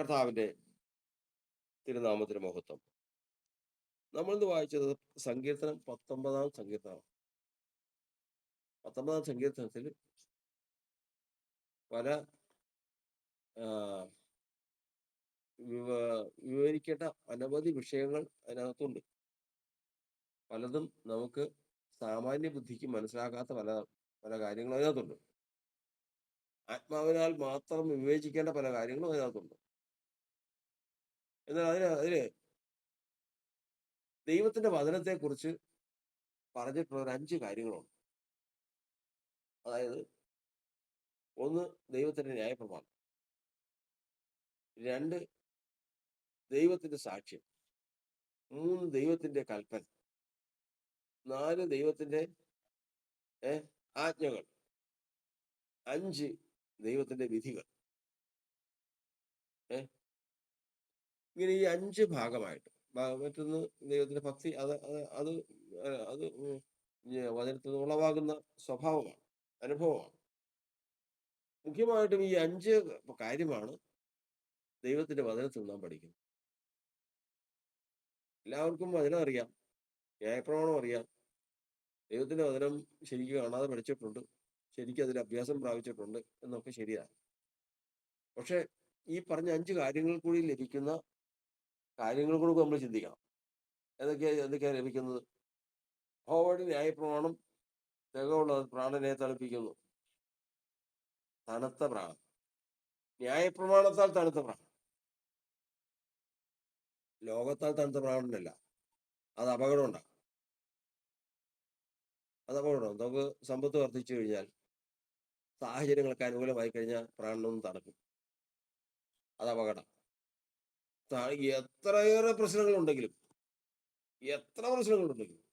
കർത്താവിന്റെ തിരുനാമത്തിന് മഹത്വം. നമ്മളിന്ന് വായിച്ചത് സങ്കീർത്തനം പത്തൊമ്പതാം സങ്കീർത്തനം പത്തൊമ്പതാം സങ്കീർത്തനത്തിൽ പല വിവരിക്കേണ്ട അനവധി വിഷയങ്ങൾ അതിനകത്തുണ്ട്. പലതും നമുക്ക് സാമാന്യ ബുദ്ധിക്ക് മനസ്സിലാക്കാത്ത പല പല കാര്യങ്ങളും അതിനകത്തുണ്ട്. ആത്മാവിനാൽ മാത്രം വിവേചിക്കേണ്ട പല കാര്യങ്ങളും അതിനകത്തുണ്ട്. എന്നാൽ അതിന് അതിന് ദൈവത്തിന്റെ വചനത്തെ കുറിച്ച് പറഞ്ഞിട്ടുള്ള ഒരു അഞ്ച് കാര്യങ്ങളുണ്ട്. അതായത് ഒന്ന് ദൈവത്തിന്റെ ന്യായപ്രമാണം. രണ്ട് ദൈവത്തിന്റെ സാക്ഷ്യം. മൂന്ന് ദൈവത്തിന്റെ കൽപ്പന. നാല് ദൈവത്തിന്റെ ആജ്ഞകൾ. അഞ്ച് ദൈവത്തിന്റെ വിധികൾ. ഏ ഇങ്ങനെ ഈ അഞ്ച് ഭാഗമായിട്ട്. മറ്റൊന്ന് ദൈവത്തിന്റെ ഭക്തി അത് അത് അത് വചനത്തിൽ ഉളവാകുന്ന സ്വഭാവമാണ് അനുഭവമാണ്. മുഖ്യമായിട്ടും ഈ അഞ്ച് കാര്യമാണ് ദൈവത്തിന്റെ വചനത്തിൽ നാം പഠിക്കുന്നത്. എല്ലാവർക്കും വചനം അറിയാം ന്യായപ്രമാണം അറിയാം. ദൈവത്തിന്റെ വചനം ശരിക്കും കാണാതെ പഠിച്ചിട്ടുണ്ട്. ശരിക്കും അതിൽ അഭ്യാസം പ്രാപിച്ചിട്ടുണ്ട് എന്നൊക്കെ ശരിയാണ്. പക്ഷെ ഈ പറഞ്ഞ അഞ്ച് കാര്യങ്ങൾ കൂടി ലഭിക്കുന്ന കാര്യങ്ങൾ കൂടെ നമ്മൾ ചിന്തിക്കണം. ഏതൊക്കെയാണ് എന്തൊക്കെയാണ് ലഭിക്കുന്നത്? ഹോവയുടെ ന്യായപ്രമാണം തികവുള്ള പ്രാണനെ തണുപ്പിക്കുന്നു. തണുത്ത പ്രാണം. ന്യായപ്രമാണത്താൽ തണുത്ത പ്രാണം. ലോകത്താൽ തണുത്ത പ്രാണനല്ല. അത് അപകടം ഉണ്ടാകും അത് അപകടം നമുക്ക് സമ്പത്ത് വർദ്ധിച്ചു കഴിഞ്ഞാൽ സാഹചര്യങ്ങൾക്ക് അനുകൂലമായി കഴിഞ്ഞാൽ പ്രാണനൊന്നും തണുക്കും. അത് അപകടം. എത്രയേറെ പ്രശ്നങ്ങളുണ്ടെങ്കിലും എത്ര പ്രശ്നങ്ങളുണ്ടെങ്കിലും.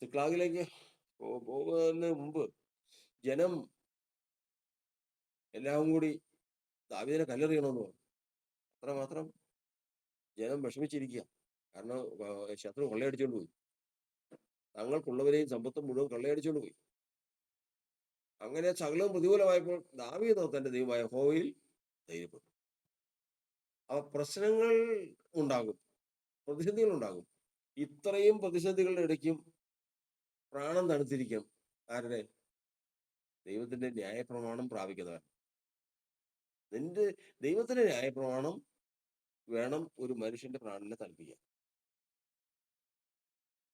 സിക്ലാഗിലേക്ക് പോ- പോകുന്നതിന് മുമ്പ് ജനം എല്ലാവരും കൂടി ദാവീദിനെ കല്ലെറിയണമെന്ന് പറഞ്ഞു. അത്രമാത്രം ജനം വിഷമിച്ചിരിക്കുക. കാരണം ശത്രു കൊള്ളയടിച്ചുകൊണ്ട് പോയി. തങ്ങൾക്കുള്ളവരെയും സമ്പത്തും മുഴുവൻ കൊള്ളയടിച്ചുകൊണ്ട് പോയി. അങ്ങനെ സകലവും പ്രതികൂലമായപ്പോൾ ദാവീദ് തന്റെ ദൈവമായ ഹോയിൽ ധൈര്യപ്പെട്ടു. അപ്പൊ പ്രശ്നങ്ങൾ ഉണ്ടാകും. പ്രതിസന്ധികൾ ഉണ്ടാകും ഇത്രയും പ്രതിസന്ധികളുടെ ഇടയ്ക്കും പ്രാണം തണുത്തിരിക്കും ആരുടെ? ദൈവത്തിന്റെ ന്യായപ്രമാണം പ്രാപിക്കുന്നവർ നിന്റെ ദൈവത്തിന്റെ ന്യായപ്രമാണം വേണം ഒരു മനുഷ്യന്റെ പ്രാണനെ തണുപ്പിക്കാൻ.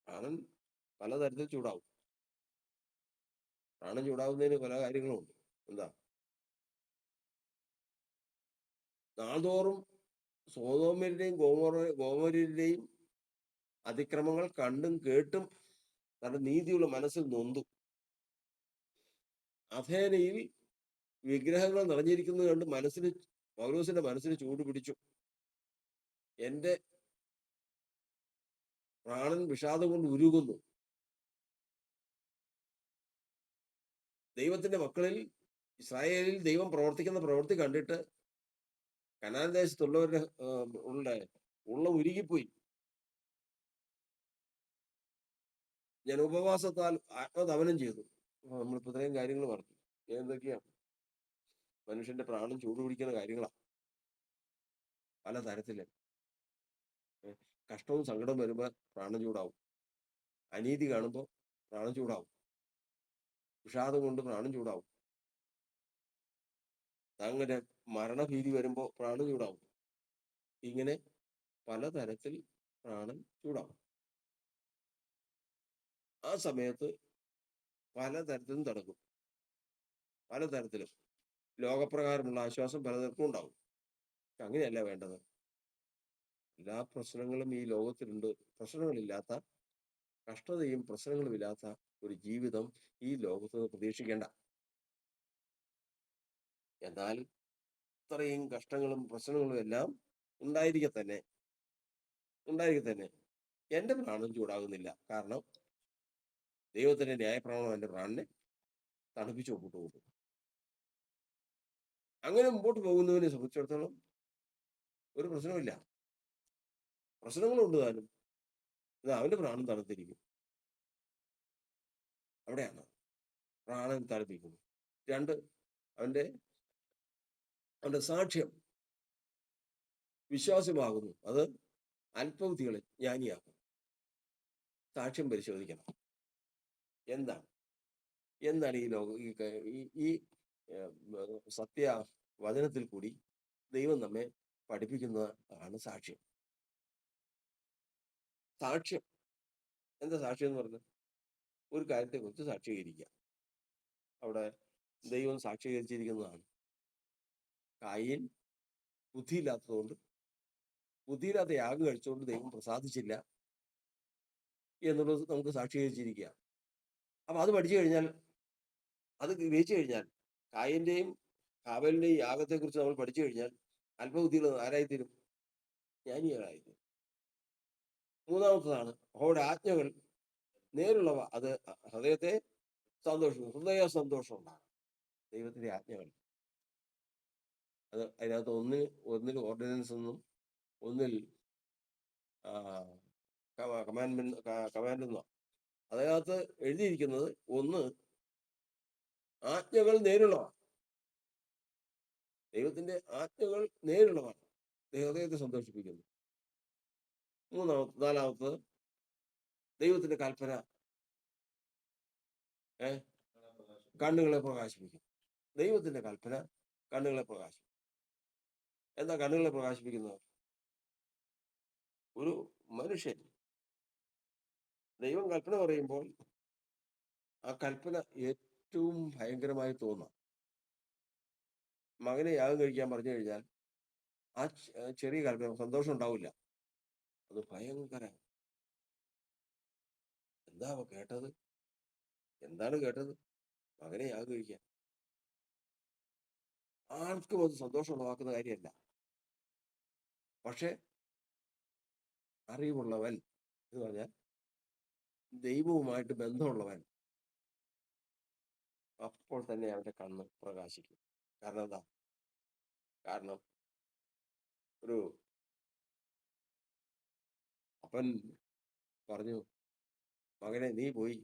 പ്രാണൻ പലതരത്തിൽ ചൂടാവും. പ്രാണൻ ചൂടാവുന്നതിന് പല കാര്യങ്ങളുമുണ്ട് എന്താ? നാൾതോറും സോതോമരുടെയും ഗോമോറ ഗോമരുടെയും അതിക്രമങ്ങൾ കണ്ടും കേട്ടും തന്റെ നീതിയുള്ള മനസ്സിൽ നൊന്തു. അഥേനയിൽ വിഗ്രഹങ്ങൾ നിറഞ്ഞിരിക്കുന്നത് കണ്ട് മനസ്സിന് പൗലോസിന്റെ മനസ്സിന് ചൂട് പിടിച്ചു. എന്റെ പ്രാണൻ വിഷാദം കൊണ്ട് ഉരുകുന്നു. ദൈവത്തിന്റെ മക്കളിൽ ഇസ്രായേലിൽ ദൈവം പ്രവർത്തിക്കുന്ന പ്രവൃത്തി കണ്ടിട്ട് കനാൻ ദേശത്തുള്ളവരുടെ ഉള്ള ഉള്ള ഉരുകിപ്പോയി. ഞാൻ ഉപവാസത്താൽ ആത്മതപനം ചെയ്തു. നമ്മൾ നമ്മളിപ്പോ ഇത്രയും കാര്യങ്ങൾ പറഞ്ഞു. എന്തൊക്കെയാണ്? മനുഷ്യന്റെ പ്രാണൻ ചൂടുപിടിക്കുന്ന കാര്യങ്ങളാണ്. പല തരത്തിൽ കഷ്ടവും സങ്കടവും വരുമ്പോൾ പ്രാണൻ ചൂടാവും. അനീതി കാണുമ്പോൾ പ്രാണൻ ചൂടാവും. വിഷാദം കൊണ്ട് പ്രാണം ചൂടാവും. അങ്ങനെ മരണഭീതി വരുമ്പോൾ പ്രാണൻ ചൂടാവും. ഇങ്ങനെ പലതരത്തിൽ പ്രാണൻ ചൂടാവും. ആ സമയത്ത് പലതരത്തിലും തടക്കും. പലതരത്തിലും. ലോകപ്രകാരമുള്ള ആശ്വാസം പലതരത്തിലും ഉണ്ടാവും. അങ്ങനെയല്ല വേണ്ടത്. എല്ലാ പ്രശ്നങ്ങളും ഈ ലോകത്തിലുണ്ട്. പ്രശ്നങ്ങളില്ലാത്ത കഷ്ടതയും പ്രശ്നങ്ങളും ഇല്ലാത്ത ഒരു ജീവിതം ഈ ലോകത്ത് നിന്ന് പ്രതീക്ഷിക്കേണ്ട. എന്നാൽ ഇത്രയും കഷ്ടങ്ങളും പ്രശ്നങ്ങളും എല്ലാം ഉണ്ടായിരിക്കെ തന്നെ ഉണ്ടായിരിക്കെ തന്നെ പ്രാണൻ ചൂടാകുന്നില്ല. കാരണം ദൈവത്തിന്റെ ന്യായപ്രമാണം എന്റെ പ്രാണനെ തണുപ്പിച്ചു മുമ്പോട്ട് അങ്ങനെ മുമ്പോട്ട് പോകുന്നതിനെ സംബന്ധിച്ചിടത്തോളം ഒരു പ്രശ്നമില്ല പ്രശ്നങ്ങളുണ്ട് താനും. ഇത് അവന്റെ പ്രാണം തണുത്തിരിക്കും. അവിടെയാണ്? പ്രാണൻ തണുപ്പിക്കുന്നു രണ്ട് അവന്റെ അവന്റെ സാക്ഷ്യം വിശ്വാസമാകുന്നു അത് അല്പബുദ്ധികളെ ജ്ഞാനിയാക്കും സാക്ഷ്യം പരിശോധിക്കണം. എന്താണ്? എന്താണ് ഈ ലോക ഈ സത്യ വചനത്തിൽ കൂടി ദൈവം നമ്മെ പഠിപ്പിക്കുന്നതാണ് സാക്ഷ്യം. സാക്ഷ്യം. എന്താ സാക്ഷ്യം എന്ന് പറഞ്ഞത് ഒരു കാര്യത്തെക്കുറിച്ച് സാക്ഷീകരിക്കുക. അവിടെ ദൈവം സാക്ഷീകരിച്ചിരിക്കുന്നതാണ്. കായൻ ബുദ്ധിയില്ലാത്തതുകൊണ്ട് ബുദ്ധിയില്ലാത്ത യാഗം കഴിച്ചുകൊണ്ട് ദൈവം പ്രസാദിച്ചില്ല എന്നുള്ളത് നമുക്ക് സാക്ഷീകരിച്ചിരിക്കുക. അപ്പൊ അത് പഠിച്ചു കഴിഞ്ഞാൽ അത് ഗ്രഹിച്ചു കഴിഞ്ഞാൽ കായന്റെയും കാവലിന്റെയും യാഗത്തെക്കുറിച്ച് നമ്മൾ പഠിച്ചു കഴിഞ്ഞാൽ അല്പബുദ്ധികൾ ആരായിത്തീരും? ജ്ഞാനികളായിത്തീരും മൂന്നാമത്തതാണ് അവരുടെ ആജ്ഞകൾ നേരുള്ളവ അത് ഹൃദയത്തെ സന്തോഷം ഹൃദയ സന്തോഷം ഉണ്ടാകും ദൈവത്തിന്റെ ആജ്ഞകൾ അത് അതിനകത്ത് ഒന്നിൽ ഒന്നിൽ ഓർഡിനൻസ് എന്നും ഒന്നിൽ കമാൻഡ്മെന്റ് കമാൻഡ് എന്നോ. അതിനകത്ത് എഴുതിയിരിക്കുന്നത് ഒന്ന് ആജ്ഞകൾ നേരുള്ളതാണ് ദൈവത്തിന്റെ ആജ്ഞകൾ നേരുള്ളതാണ് ഹൃദയത്തെ സന്തോഷിപ്പിക്കുന്നു. മൂന്നാമത്തെ നാലാമത്തത് ദൈവത്തിന്റെ കൽപ്പന ഏ? കണ്ണുകളെ പ്രകാശിപ്പിക്കും. ദൈവത്തിന്റെ കൽപ്പന കണ്ണുകളെ പ്രകാശിപ്പിക്കും. എന്താ കണ്ണുകളെ പ്രകാശിപ്പിക്കുന്നത്? ഒരു മനുഷ്യൻ ദൈവം കൽപ്പന പറയുമ്പോൾ ആ കൽപ്പന ഏറ്റവും ഭയങ്കരമായി തോന്നാം. മകനെ യാഗം കഴിക്കാൻ പറഞ്ഞു കഴിഞ്ഞാൽ ആ ചെറിയ കൽപ്പന സന്തോഷം ഉണ്ടാവില്ല. അത് ഭയങ്കര എന്താ അവ കേട്ടത്? എന്താണ് കേട്ടത്? മകനെ യാഗം കഴിക്കാൻ. ആർക്കും അത് സന്തോഷം ഉളവാക്കുന്ന കാര്യമല്ല. പക്ഷെ അറിവുള്ളവൻ എന്ന് പറഞ്ഞാൽ ദൈവവുമായിട്ട് ബന്ധമുള്ളവൻ അപ്പോൾ തന്നെ അവന്റെ കണ്ണ് പ്രകാശിക്കും. കാരണം എന്താ? കാരണം ഒരു അപ്പൻ പറഞ്ഞു മകനെ നീ പോയി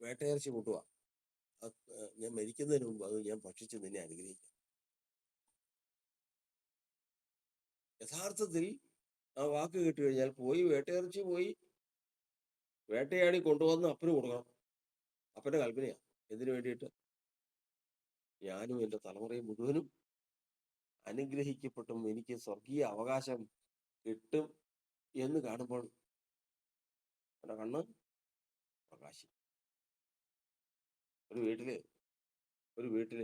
വേട്ടയിറച്ചി കൂട്ടുക ഞാൻ മരിക്കുന്നതിന് മുമ്പ് അത് ഞാൻ ഭക്ഷിച്ച് നിന്നെ അനുഗ്രഹിക്കാം യഥാർത്ഥത്തിൽ ആ വാക്ക് കേട്ട് കഴിഞ്ഞാൽ പോയി വേട്ടയിറച്ചി പോയി. വേട്ടയാടി കൊണ്ടുവന്ന് അപ്പന് കൊടുക്കണം. അപ്പന്റെ കൽപ്പനയാണ് എന്തിനു വേണ്ടിയിട്ട്? ഞാനും എന്റെ തലമുറയും മുഴുവനും അനുഗ്രഹിക്കപ്പെട്ടും എനിക്ക് സ്വർഗീയ അവകാശം കിട്ടും എന്ന് കാണുമ്പോൾ എന്റെ കണ്ണ് പ്രകാശി ഒരു വീട്ടിൽ ഒരു വീട്ടിൽ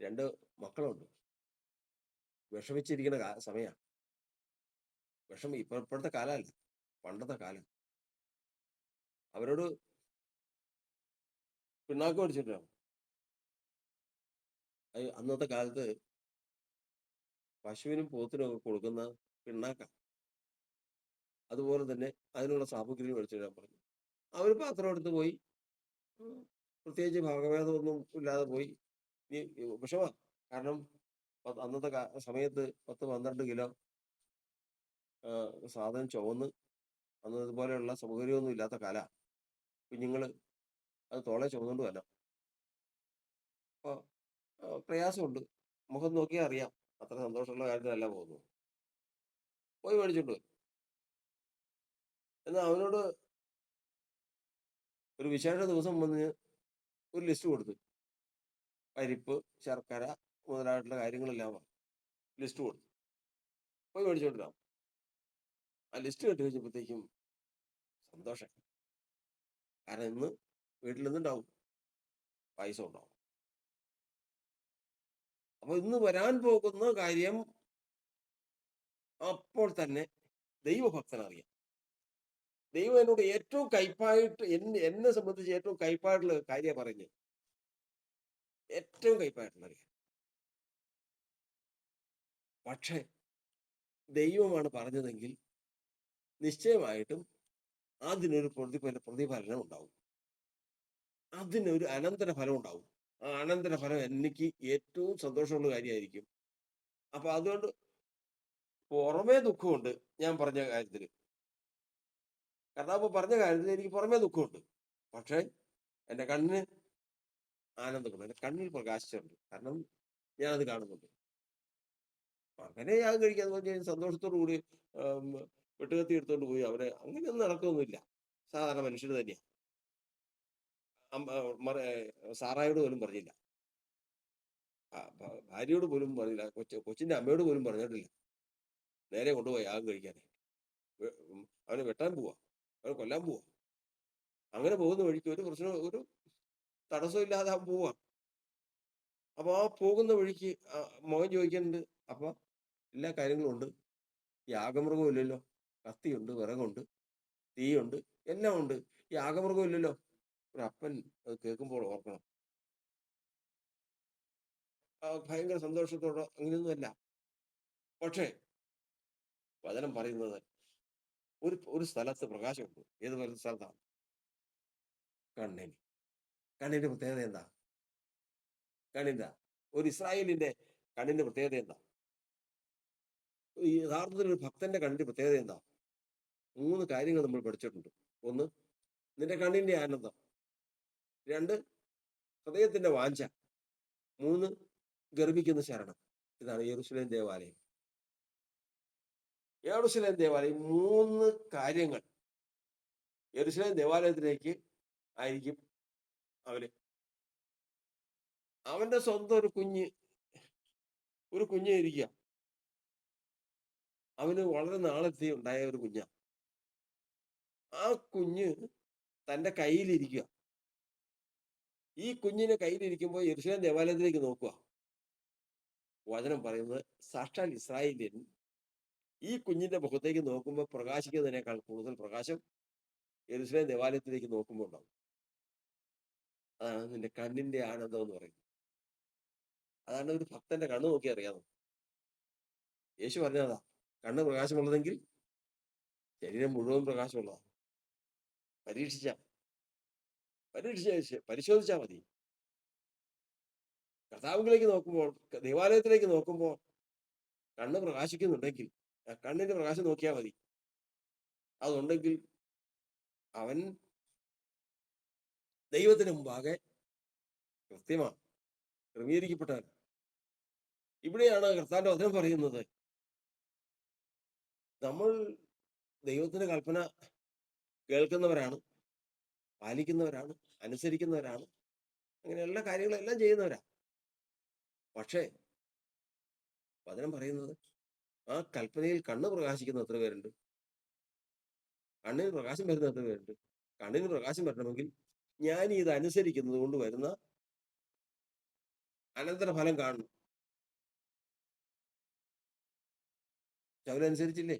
രണ്ട് മക്കളുണ്ട്. വിഷമിച്ചിരിക്കുന്ന സമയമാണ് സമയാ വിഷമം ഇപ്പൊ ഇപ്പോഴത്തെ കാലമല്ല പണ്ടത്തെ കാലം. അവരോട് പിണ്ണാക്ക് പഠിച്ചിട്ടാണ് അന്നത്തെ കാലത്ത് പശുവിനും പോത്തിനും ഒക്കെ കൊടുക്കുന്ന പിണ്ണാക്ക അതുപോലെ തന്നെ അതിനുള്ള സാമഗ്രി എടുത്തിടാൻ പറഞ്ഞു. അവർ പാത്രം എടുത്ത് പോയി. പ്രത്യേകിച്ച് ഭാഗഭേദമൊന്നും ഇല്ലാതെ പോയി. വിഷമാ കാരണം അന്നത്തെ സമയത്ത് പത്ത് പന്ത്രണ്ട് കിലോ സാധനം ചുവന്ന് അന്ന് ഇതുപോലെയുള്ള സൗകര്യമൊന്നും ഇല്ലാത്ത കാല. കുഞ്ഞുങ്ങൾ അത് തോളെ ചുമന്നുകൊണ്ട് വരാം അപ്പോൾ പ്രയാസമുണ്ട്. മുഖം നോക്കിയാൽ അറിയാം. അത്ര സന്തോഷമുള്ള കാര്യത്തിലല്ല പോകുന്നത്. പോയി മേടിച്ചോണ്ട് വരും. എന്നാൽ അവനോട് ഒരു വിശേഷ ദിവസം വന്ന് ഒരു ലിസ്റ്റ് കൊടുത്തു. പരിപ്പ് ശർക്കര മുതലായിട്ടുള്ള കാര്യങ്ങളെല്ലാം ലിസ്റ്റ് കൊടുത്തു. പോയി മേടിച്ചോണ്ടിരാം ആ ലിസ്റ്റ് കേട്ട് കഴിഞ്ഞപ്പോഴത്തേക്കും സന്തോഷം. കാരണം ഇന്ന് വീട്ടിൽ നിന്നുണ്ടാവും പൈസ ഉണ്ടാവും. അപ്പൊ ഇന്ന് വരാൻ പോകുന്ന കാര്യം അപ്പോൾ തന്നെ ദൈവഭക്തനറിയാം. ദൈവം എന്നോട് ഏറ്റവും കയ്പായിട്ട് എന്നെ സംബന്ധിച്ച് ഏറ്റവും കയ്പായിട്ടുള്ള കാര്യം പറഞ്ഞ് ഏറ്റവും കയ്പായിട്ടുള്ള കാര്യം. പക്ഷേ ദൈവമാണ് പറഞ്ഞതെങ്കിൽ നിശ്ചയമായിട്ടും അതിനൊരു പ്രതിഫല പ്രതിഫലനം ഉണ്ടാവും. അതിനൊരു അനന്തര ഫലം ഉണ്ടാവും. ആ അനന്തര ഫലം എനിക്ക് ഏറ്റവും സന്തോഷമുള്ള കാര്യമായിരിക്കും. അപ്പൊ അതുകൊണ്ട് പുറമേ ദുഃഖമുണ്ട് ഞാൻ പറഞ്ഞ കാര്യത്തിൽ കർത്താവ് പറഞ്ഞ കാര്യത്തിൽ എനിക്ക് പുറമേ ദുഃഖമുണ്ട്. പക്ഷേ എന്റെ കണ്ണിന് ആനന്ദമുണ്ട് എന്റെ കണ്ണിൽ പ്രകാശിച്ചുണ്ട് കാരണം ഞാനത് കാണുന്നുണ്ട്. അങ്ങനെ ഞാൻ കഴിക്കാൻ പറഞ്ഞാൽ സന്തോഷത്തോടു കൂടി വെട്ടുകത്തി എടുത്തോണ്ട് പോയി. അവരെ അങ്ങനെയൊന്നും നടക്കൊന്നുമില്ല സാധാരണ മനുഷ്യർ തന്നെയാണ് സാറായോട് പോലും പറഞ്ഞില്ല. ഭാര്യയോട് പോലും പറഞ്ഞില്ല. കൊച്ചു കൊച്ചിന്റെ അമ്മയോട് പോലും പറഞ്ഞിട്ടില്ല. നേരെ കൊണ്ടുപോയി യാഗം കഴിക്കാൻ. അവനെ വെട്ടാൻ പോവാ. അവനെ കൊല്ലാൻ പോവാ. അങ്ങനെ പോകുന്ന വഴിക്ക് ഒരു പ്രശ്നം ഒരു തടസ്സമില്ലാതെ അവൻ പോവാ. അപ്പൊ ആ പോകുന്ന വഴിക്ക് ആ മോൻ ചോദിക്കുന്നുണ്ട് അപ്പൊ എല്ലാ കാര്യങ്ങളും ഉണ്ട്. യാഗമൃഗം ഇല്ലല്ലോ. കത്തിയുണ്ട് വിറകുണ്ട് തീയുണ്ട് എല്ലാം ഉണ്ട്. യാഗമൃഗം ഇല്ലല്ലോ. ഒരു അപ്പൻ അത് കേൾക്കുമ്പോൾ ഓർക്കണം. ആ ഭയങ്കര സന്തോഷത്തോടെ അങ്ങനെയൊന്നുമല്ല. പക്ഷേ വചനം പറയുന്നത് ഒരു ഒരു സ്ഥലത്ത് പ്രകാശമുണ്ട്. ഏത് പറയുന്ന സ്ഥലത്താണ് കണ്ണിന്. കണ്ണിന്റെ പ്രത്യേകത എന്താ? കണ്ണിന്റെ ഒരു ഇസ്രായേലിന്റെ കണ്ണിന്റെ പ്രത്യേകത എന്താ? യഥാർത്ഥത്തിൽ ഒരു ഭക്തന്റെ കണ്ണിന്റെ പ്രത്യേകത എന്താ? മൂന്ന് കാര്യങ്ങൾ നമ്മൾ പഠിച്ചിട്ടുണ്ട്. ഒന്ന് നിന്റെ കണ്ണിന്റെ ആനന്ദം. രണ്ട് ഹൃദയത്തിന്റെ വാഞ്ച. മൂന്ന് ഗർഭിക്കുന്ന ശരണം. ഇതാണ് യെറുസലേം ദേവാലയം. യെറുസലേം ദേവാലയം മൂന്ന് കാര്യങ്ങൾ. യെറുസലേം ദേവാലയത്തിലേക്ക് ആയിരിക്കും അവർ. അവന്റെ സ്വന്തം ഒരു കുഞ്ഞ് ഒരു കുഞ്ഞ് ഇരിക്കുക അവന് വളരെ നാളെത്തി ഉണ്ടായ ഒരു കുഞ്ഞ. ആ കുഞ്ഞ് തന്റെ കയ്യിലിരിക്കുക ഈ കുഞ്ഞിനെ കയ്യിലിരിക്കുമ്പോൾ യെരുസലേം ദേവാലയത്തിലേക്ക് നോക്കുക. വചനം പറയുന്നത് സാക്ഷാൽ ഇസ്രായേലിയൻ ഈ കുഞ്ഞിന്റെ മുഖത്തേക്ക് നോക്കുമ്പോൾ പ്രകാശിക്കുന്നതിനേക്കാൾ കൂടുതൽ പ്രകാശം യെരുസലേം ദേവാലയത്തിലേക്ക് നോക്കുമ്പോൾ ഉണ്ടാവും. അതാണ് നിന്റെ കണ്ണിന്റെ ആനന്ദം എന്ന് പറയുന്നത്. അതാണ് ഒരു ഭക്തന്റെ കണ്ണ് നോക്കി അറിയാമോ യേശു പറഞ്ഞതാ കണ്ണ് പ്രകാശമുള്ളതെങ്കിൽ ശരീരം മുഴുവൻ പ്രകാശമുള്ളതാണ്. പരീക്ഷിച്ച പരീക്ഷിച്ച പരിശോധിച്ചാൽ മതി. കഥാവുകളിലേക്ക് നോക്കുമ്പോൾ ദേവാലയത്തിലേക്ക് നോക്കുമ്പോൾ കണ്ണ് പ്രകാശിക്കുന്നുണ്ടെങ്കിൽ കണ്ണിന്റെ പ്രകാശം നോക്കിയാൽ മതി. അതുണ്ടെങ്കിൽ അവൻ ദൈവത്തിന് മുമ്പാകെ കൃത്യമാണ്. ക്രമീകരിക്കപ്പെട്ടവൻ ഇവിടെയാണ് കർത്താന്റെ വചനം പറയുന്നത്. നമ്മൾ ദൈവത്തിന്റെ കൽപ്പന കേൾക്കുന്നവരാണ് പാലിക്കുന്നവരാണ് അനുസരിക്കുന്നവരാണ് അങ്ങനെ എല്ലാ കാര്യങ്ങളും എല്ലാം ചെയ്യുന്നവരാ. പക്ഷേ വചനം പറയുന്നത് ആ കൽപ്പനയിൽ കണ്ണ് പ്രകാശിക്കുന്ന എത്ര പേരുണ്ട്? കണ്ണിന് പ്രകാശം വരുന്ന എത്ര പേരുണ്ട്? കണ്ണിന് പ്രകാശം വരണമെങ്കിൽ ഞാൻ ഇത് അനുസരിക്കുന്നത് കൊണ്ട് വരുന്ന അനന്തരഫലം കാണണം. ശൗൽ അനുസരിച്ചില്ലേ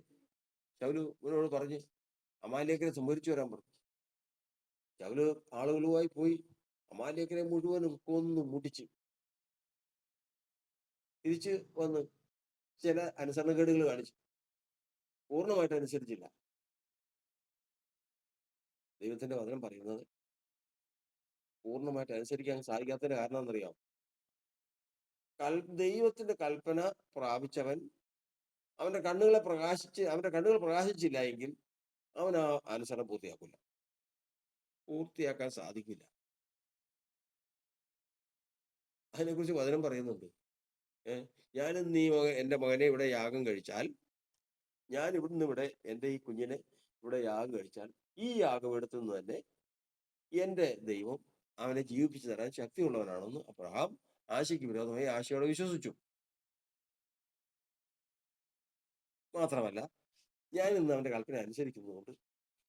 ശൗൽ ഇവനോട് പറഞ്ഞ് അമാലേഖനെ സംഭരിച്ചു വരാൻ പറഞ്ഞു. ശൗൽ ആളുകളുമായി പോയി അമാലേഖനെ മുഴുവനും കൊന്നു മുടിച്ച് തിരിച്ച് വന്ന് ചില അനുസരണക്കേടുകൾ കാണിച്ചു. പൂർണമായിട്ട് അനുസരിച്ചില്ല. ദൈവത്തിന്റെ വചനം പറയുന്നത് പൂർണമായിട്ട് അനുസരിക്കാൻ സാധിക്കാത്തതിന്റെ കാരണം എന്നറിയാം കൽ ദൈവത്തിന്റെ കൽപ്പന പ്രാപിച്ചവൻ അവന്റെ കണ്ണുകളെ പ്രകാശിച്ച് അവന്റെ കണ്ണുകൾ പ്രകാശിച്ചില്ല എങ്കിൽ അവൻ ആ അനുസരണം പൂർത്തിയാക്കില്ല പൂർത്തിയാക്കാൻ സാധിക്കില്ല. അതിനെക്കുറിച്ച് വചനം പറയുന്നുണ്ട്. ഞാൻ നീ എന്റെ മകനെ ഇവിടെ യാഗം കഴിച്ചാൽ ഞാൻ ഇവിടുന്ന് ഇവിടെ എന്റെ ഈ കുഞ്ഞിനെ ഇവിടെ യാഗം കഴിച്ചാൽ ഈ യാഗപീഠത്തിൽ നിന്ന് തന്നെ എന്റെ ദൈവം അവനെ ജീവിപ്പിച്ചു തരാൻ ശക്തിയുള്ളവനാണെന്ന് അബ്രഹാം ആശയ്ക്ക് വിരോധമായി ആശയോടെ വിശ്വസിച്ചു. മാത്രമല്ല ഞാൻ ഇന്ന് അവന്റെ കൽപ്പന അനുസരിക്കുന്നതുകൊണ്ട്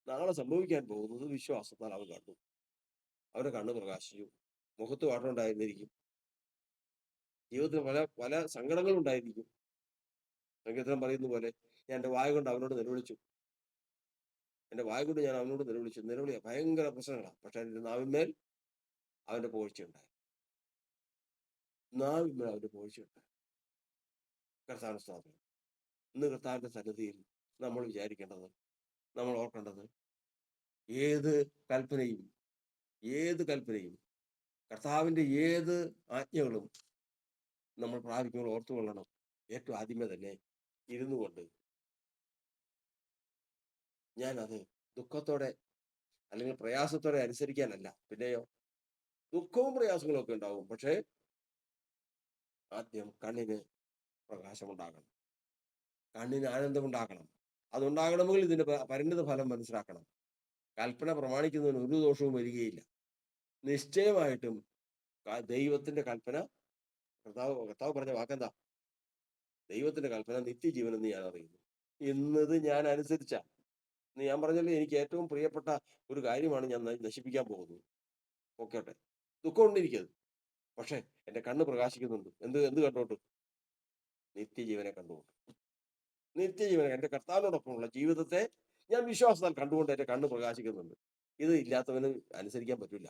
നാളെ സംഭവിക്കാൻ പോകുന്നത് വിശ്വാസത്താൽ അവൻ കണ്ടു. അവരുടെ കണ്ണ് പ്രകാശിച്ചു. മുഖത്ത് വാട്ടമുണ്ടായിരുന്നിരിക്കും ജീവിതത്തിൽ പല പല സങ്കടങ്ങളും ഉണ്ടായിരിക്കും. സങ്കീർത്തനം പറയുന്ന പോലെ ഞാൻ എന്റെ വായ കൊണ്ട് അവനോട് നിലവിളിച്ചു. എന്റെ വായ കൊണ്ട് ഞാൻ അവനോട് നിലവിളിച്ചു. നിലവിളിയ ഭയങ്കര പ്രശ്നങ്ങളാണ് പക്ഷെ എന്റെ നാവിന്മേൽ അവന്റെ പോഴ്ചയുണ്ടായി നാവിന്മേൽ അവന്റെ പോഴ്ചയുണ്ടായി കർത്താന സ്ഥാപനം ഇന്ന് കർത്താവിന്റെ സന്നിധിയിൽ നമ്മൾ വിചാരിക്കേണ്ടത് നമ്മൾ ഓർക്കേണ്ടത് ഏത് കൽപ്പനയും ഏത് കൽപ്പനയും കർത്താവിന്റെ ഏത് ആജ്ഞകളും നമ്മൾ പ്രാപിക്കുമ്പോൾ ഓർത്തുകൊള്ളണം ഏറ്റവും ആദ്യമേ തന്നെ ഇരുന്നു കൊണ്ട് ഞാനത് ദുഃഖത്തോടെ അല്ലെങ്കിൽ പ്രയാസത്തോടെ അനുസരിക്കാനല്ല പിന്നെയോ ദുഃഖവും പ്രയാസങ്ങളും ഒക്കെ ഉണ്ടാവും. പക്ഷേ ആദ്യം കണ്ണിന് പ്രകാശമുണ്ടാകണം. കണ്ണിന് ആനന്ദമുണ്ടാകണം. അതുണ്ടാകണമെങ്കിൽ ഇതിന്റെ പരിണിത ഫലം മനസ്സിലാക്കണം. കൽപ്പന പ്രമാണിക്കുന്നതിന് ഒരു ദോഷവും വരികയില്ല. നിശ്ചയമായിട്ടും ദൈവത്തിന്റെ കൽപ്പന കർത്താവ് കർത്താവ് പറഞ്ഞ വാക്കെന്താ? ദൈവത്തിന്റെ കൽപ്പന നിത്യജീവൻ എന്ന് ഞാൻ അറിയുന്നു എന്നത് ഞാൻ അനുസരിച്ച. ഞാൻ പറഞ്ഞല്ലോ എനിക്ക് ഏറ്റവും പ്രിയപ്പെട്ട ഒരു കാര്യമാണ് ഞാൻ നശിപ്പിക്കാൻ പോകുന്നത്. ഓക്കെ ദുഃഖം ഉണ്ടിരിക്കത് പക്ഷെ എന്റെ കണ്ണ് പ്രകാശിക്കുന്നുണ്ട്. എന്ത് എന്ത് കണ്ടോട്ട് നിത്യജീവനെ കണ്ടുകൊണ്ട്. നിത്യജീവനെ എന്റെ കർത്താവിനോടൊപ്പമുള്ള ജീവിതത്തെ ഞാൻ വിശ്വാസത്താൽ കണ്ടുകൊണ്ട് എന്റെ കണ്ണ് പ്രകാശിക്കുന്നുണ്ട്. ഇത് ഇല്ലാത്തവന് അനുസരിക്കാൻ പറ്റില്ല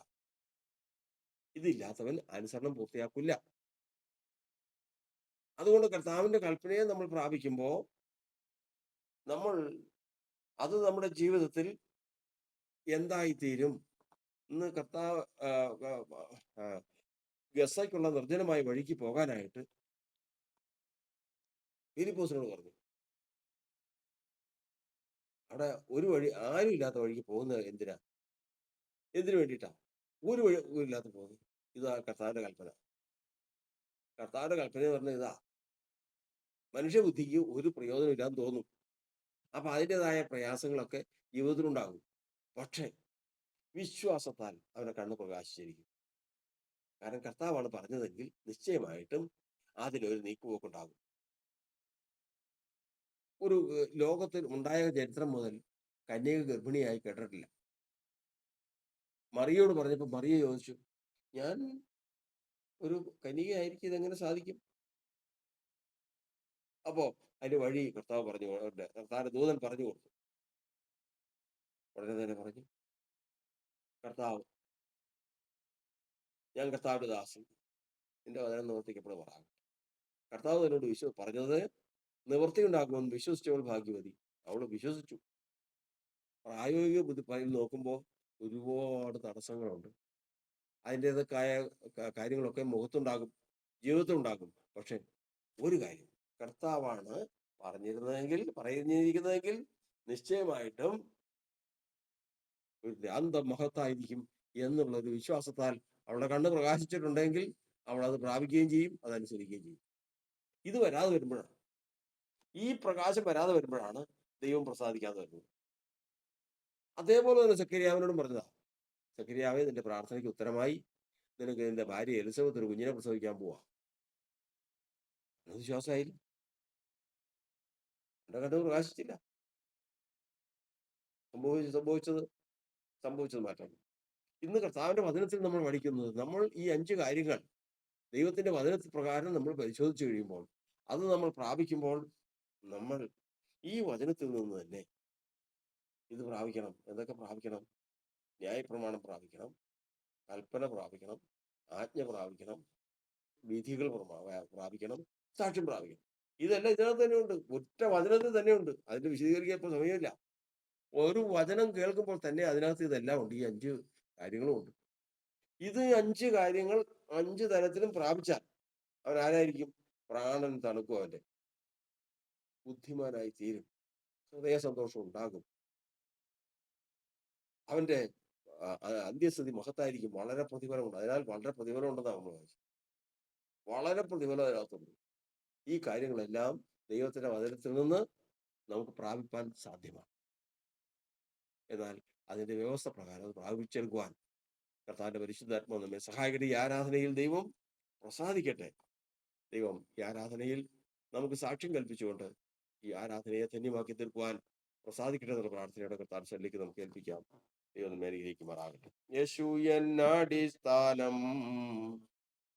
ഇതില്ലാത്തവൻ അനുസരണം പൂർത്തിയാക്കില്ല അതുകൊണ്ട് കർത്താവിന്റെ കൽപ്പനയെ നമ്മൾ പ്രാപിക്കുമ്പോൾ നമ്മൾ അത് നമ്മുടെ ജീവിതത്തിൽ എന്തായിത്തീരും? ഇന്ന് കർത്താവ് ഗസയ്ക്കുള്ള നിർജനമായ വഴിക്ക് പോകാനായിട്ട് ഫിലിപ്പോസിനോട് പറഞ്ഞു. അവിടെ ഒരു വഴി ആരും ഇല്ലാത്ത വഴിക്ക് പോകുന്നത് എന്തിനാ? എന്തിനു വേണ്ടിയിട്ടാ? ഒരു വഴി ഇല്ലാത്ത പോകുന്നത്. ഇതാ കർത്താവിന്റെ കൽപ്പന. കർത്താവിന്റെ കൽപ്പന എന്ന് പറഞ്ഞാൽ ഇതാ. മനുഷ്യബുദ്ധിക്ക് ഒരു പ്രയോജനം ഇല്ലാന്ന് തോന്നും. അപ്പൊ അതിന്റെതായ പ്രയാസങ്ങളൊക്കെ ജീവിതത്തിലുണ്ടാകും. പക്ഷേ വിശ്വാസത്താൽ അവനെ കണ്ണ് പ്രകാശിച്ചിരിക്കും. കാരണം കർത്താവാണ് പറഞ്ഞതെങ്കിൽ നിശ്ചയമായിട്ടും അതിലൊരു നീക്കുപോക്കുണ്ടാകും. ഒരു ലോകത്തിൽ ഉണ്ടായ ചരിത്രം മുതൽ കന്യക ഗർഭിണിയായി കേട്ടിട്ടില്ല. മറിയോട് പറഞ്ഞപ്പോൾ മറിയ ചോദിച്ചു ഞാൻ ഒരു കനികയായിരിക്കും ഇതെങ്ങനെ സാധിക്കും? അപ്പോ അതിന്റെ വഴി കർത്താവ് പറഞ്ഞു. കർത്താവിന്റെ ദൂതൻ പറഞ്ഞു കൊടുത്തു. ഉടനെ തന്നെ പറഞ്ഞു കർത്താവ് ഞാൻ കർത്താവിന്റെ ദാസൻ. എന്റെ വചനം പറയാം കർത്താവ് എന്നോട് വിശ്വ പറഞ്ഞത് നിവർത്തി ഉണ്ടാക്കുമെന്ന് വിശ്വസിച്ചവൾ ഭാഗ്യവതി. അവൾ വിശ്വസിച്ചു. പ്രായോഗിക ബുദ്ധി നോക്കുമ്പോൾ ഒരുപാട് തടസ്സങ്ങളുണ്ട്. അതിന്റെതൊക്കെ കാര്യങ്ങളൊക്കെ മുഖത്തുണ്ടാകും ജീവിതത്തിലുണ്ടാകും. പക്ഷെ ഒരു കാര്യം കർത്താവാണ് പറഞ്ഞിരുന്നതെങ്കിൽ പറഞ്ഞിരിക്കുന്നതെങ്കിൽ നിശ്ചയമായിട്ടും ഭ്രാന്തം മഹത്തായിരിക്കും എന്നുള്ള ഒരു വിശ്വാസത്താൽ അവളുടെ കണ്ണ് പ്രകാശിച്ചിട്ടുണ്ടെങ്കിൽ അവൾ അത് പ്രാപിക്കുകയും ചെയ്യും അതനുസരിക്കുകയും ചെയ്യും. ഇത് വരാതെ വരുമ്പോഴാണ്. ഈ പ്രകാശം വരാതെ വരുമ്പോഴാണ് ദൈവം പ്രസാദിക്കാതെ വരുന്നത്. അതേപോലെ തന്നെ സക്കരിയാവിനോടും പറഞ്ഞതാ സക്കരിയാവെ നിന്റെ പ്രാർത്ഥനയ്ക്ക് ഉത്തരമായി. നിനക്ക് നിന്റെ ഭാര്യ എലിസബത്ത് ഒരു കുഞ്ഞിനെ പ്രസവിക്കാൻ പോവാ. അത് വിശ്വാസമായില്ല എന്റെ കണ്ടു പ്രകാശിച്ചില്ല. സംഭവിച്ചു സംഭവിച്ചത് സംഭവിച്ചത് മാറ്റം. ഇന്ന് കർത്താവിന്റെ വചനത്തിൽ നമ്മൾ പഠിക്കുന്നത് നമ്മൾ ഈ അഞ്ച് കാര്യങ്ങൾ ദൈവത്തിന്റെ വചന പ്രകാരം നമ്മൾ പരിശോധിച്ചു കഴിയുമ്പോൾ അത് നമ്മൾ പ്രാപിക്കുമ്പോൾ നമ്മൾ ഈ വചനത്തിൽ നിന്ന് തന്നെ ഇത് പ്രാപിക്കണം. എന്തൊക്കെ പ്രാപിക്കണം? ന്യായപ്രമാണം പ്രാപിക്കണം കൽപ്പന പ്രാപിക്കണം ആജ്ഞ പ്രാപിക്കണം വിധികൾ പ്രാപിക്കണം സാക്ഷ്യം പ്രാപിക്കണം. ഇതെല്ലാം ഇതിനകത്ത് തന്നെയുണ്ട്. ഒറ്റ വചനത്തിൽ തന്നെയുണ്ട്. അതിന്റെ വിശദീകരിക്കാൻ ഇപ്പൊ സമയമില്ല. ഒരു വചനം കേൾക്കുമ്പോൾ തന്നെ അതിനകത്ത് ഇതെല്ലാം ഉണ്ട്. ഈ അഞ്ച് കാര്യങ്ങളും ഉണ്ട്. ഇത് അഞ്ച് കാര്യങ്ങൾ അഞ്ച് തരത്തിലും പ്രാപിച്ചാൽ അവൻ ആരായിരിക്കും പ്രാണൻ തണുക്കും അവന്റെ ബുദ്ധിമാനായി തീരും. ഹൃദയ സന്തോഷം ഉണ്ടാകും. അവന്റെ അന്ത്യസ്ഥിതി മഹത്തായിരിക്കും. വളരെ പ്രതിഫലമുണ്ട്. അതിനാൽ വളരെ പ്രതിഫലം ഉണ്ടെന്നാണ് നമ്മൾ വളരെ പ്രതിഫലം അതിനകത്തുണ്ട്. ഈ കാര്യങ്ങളെല്ലാം ദൈവത്തിന്റെ വചനത്തിൽ നിന്ന് നമുക്ക് പ്രാപിപ്പാൻ സാധ്യമാണ്. എന്നാൽ അതിന്റെ വ്യവസ്ഥ പ്രകാരം അത് പ്രാപിച്ചെടുക്കുവാൻ കർത്താവിന്റെ പരിശുദ്ധാത്മാവ് നമ്മെ സഹായിക്കട്ടെ. ഈ ആരാധനയിൽ ദൈവം പ്രസാദിക്കട്ടെ. ദൈവം ഈ ആരാധനയിൽ നമുക്ക് സാക്ഷ്യം കൽപ്പിച്ചുകൊണ്ട് ഈ ആരാധനയെ ധന്യമാക്കി തീർക്കുവാൻ പ്രസാദിക്കട്ടെ എന്നുള്ള പ്രാർത്ഥനയോടെ കർത്താൻ ശല്യക്ക് നമുക്ക് ഏൽപ്പിക്കാം. ദൈവം മേലിലേക്ക് മാറാകട്ടെ യേശു എന്നാടിസ്ഥാനം